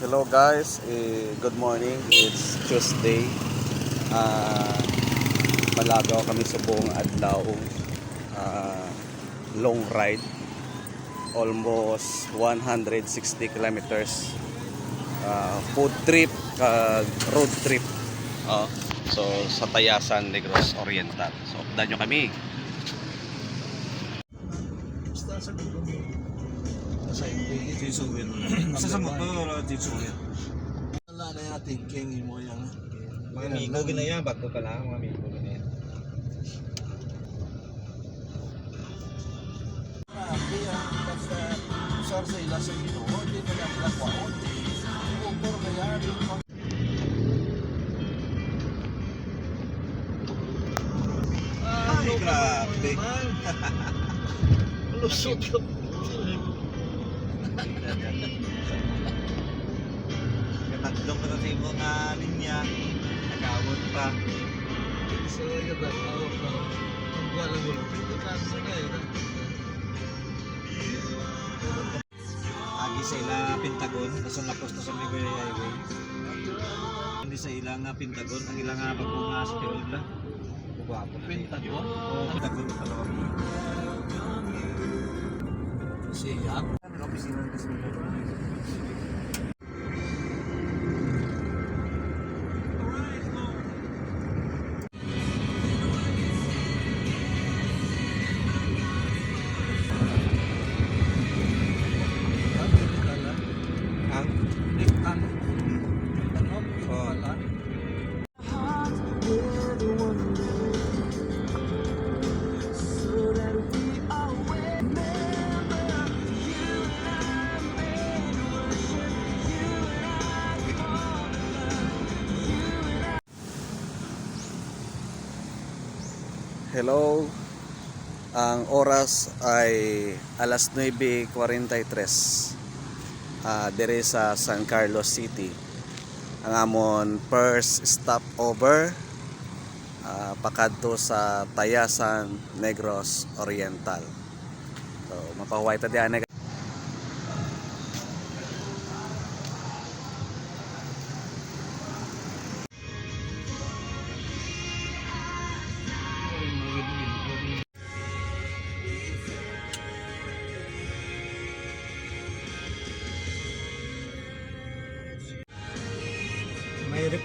Hello guys, eh, good morning. It's Tuesday. Ah, malagaw kami sa buong adlaw. Ah, long ride. Almost 160 kilometers. Ah, food trip, ah, road trip. Oh, so sa Tayasan, Negros Oriental. So, updan nyo kami. Tisuwin. Sa sa motor, tisuwin. wala na yung thinking mo yung Mga amigo ginaya, bago pa lang, mga amigo ginaya. Grabe ang basta usar sa ila sa Ginoo, di na lang kaya Ay, grabe. lusot ka. Sa ibang nga linya. Nagawon pa. So yun na ako pa. Ang wala mo pito ka sa ngayon. Agi sa ila Pentagon, nasa lapos na sa Miguel Highway. Hindi sa ila nga Pentagon, ang ila nga pagpunga sa na Pentagon? Oo, Pentagon na pala. Siya. Hello. Ang oras ay alas 9.43. Ah, dire sa San Carlos City. Ang amon first stop over ah, pakadto sa Tayasan, Negros Oriental. So, mapahuway ta diyan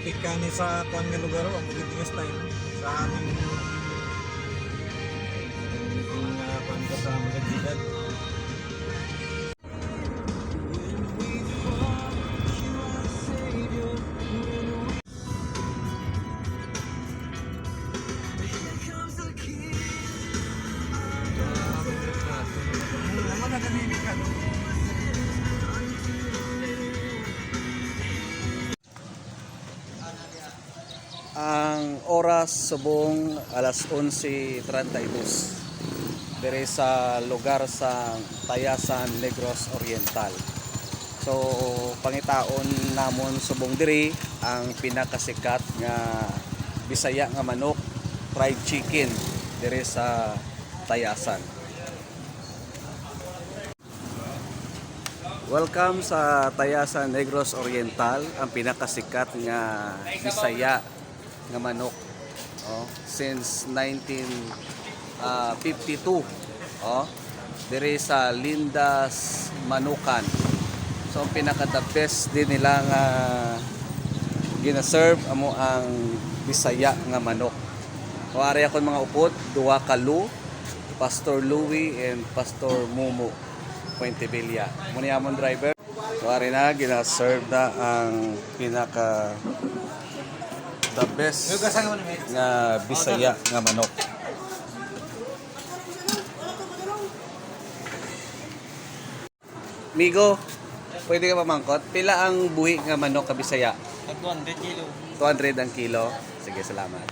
may replika ni sa kuan nga lugar ang magiging style sa aming mga kuan ko sa. Oras subong alas 11.32 dire sa lugar sa Tayasan, Negros Oriental. So pangitaon namon subong diri ang pinakasikat nga Bisaya nga manok fried chicken dire sa Tayasan. Welcome sa Tayasan Negros Oriental, ang pinakasikat nga Bisaya nga manok. Oh, since 1952. Oh, dire sa Lindas Manukan. So pinaka the best din nila nga gina-serve amo ang Bisaya nga manok. Kuwari ako mga upot, duwa ka Lu, Pastor Louie and Pastor Mumu Puentevilla. Muna amon driver. Kuwari na gina-serve na ang pinaka the best nga Bisaya nga manok. Migo, pwede ka pamangkot? Pila ang buhi nga manok ka Bisaya? 200 kilo. 200 ang kilo. Sige, salamat.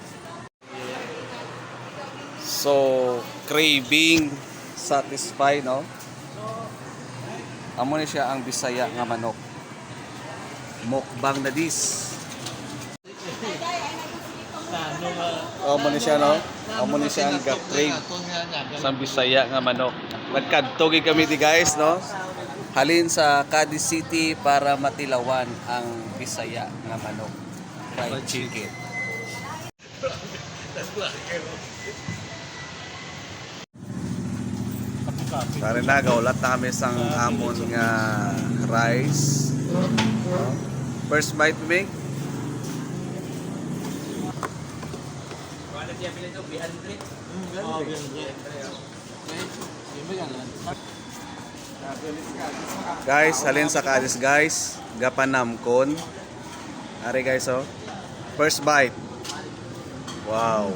So, craving satisfied, no? Amo ni siya ang Bisaya nga manok. Mukbang na dis. Amo ni siya, no? Amo ni siya ang ga-crave sa Bisaya nga manok. Nagkadto gyud kami di guys, no? halin sa Cadiz City para matilawan ang Bisaya nga manok. Fried chicken. Tari na, gaulat na kami sang amon nga rice. First bite, Big. Guys, halin sa Cadiz guys. Gapanamkon. Ari guys oh. First bite. Wow.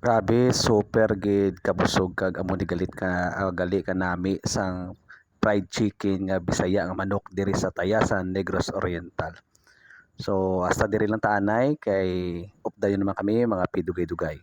Grabe, super gid kabusog kag amo ni galit ka ah, gali ka nami sang fried chicken nga Bisaya nga manok diri sa Tayasan, Negros Oriental. So hasta diri lang taanay kay updayon naman kami mga pidugay-dugay.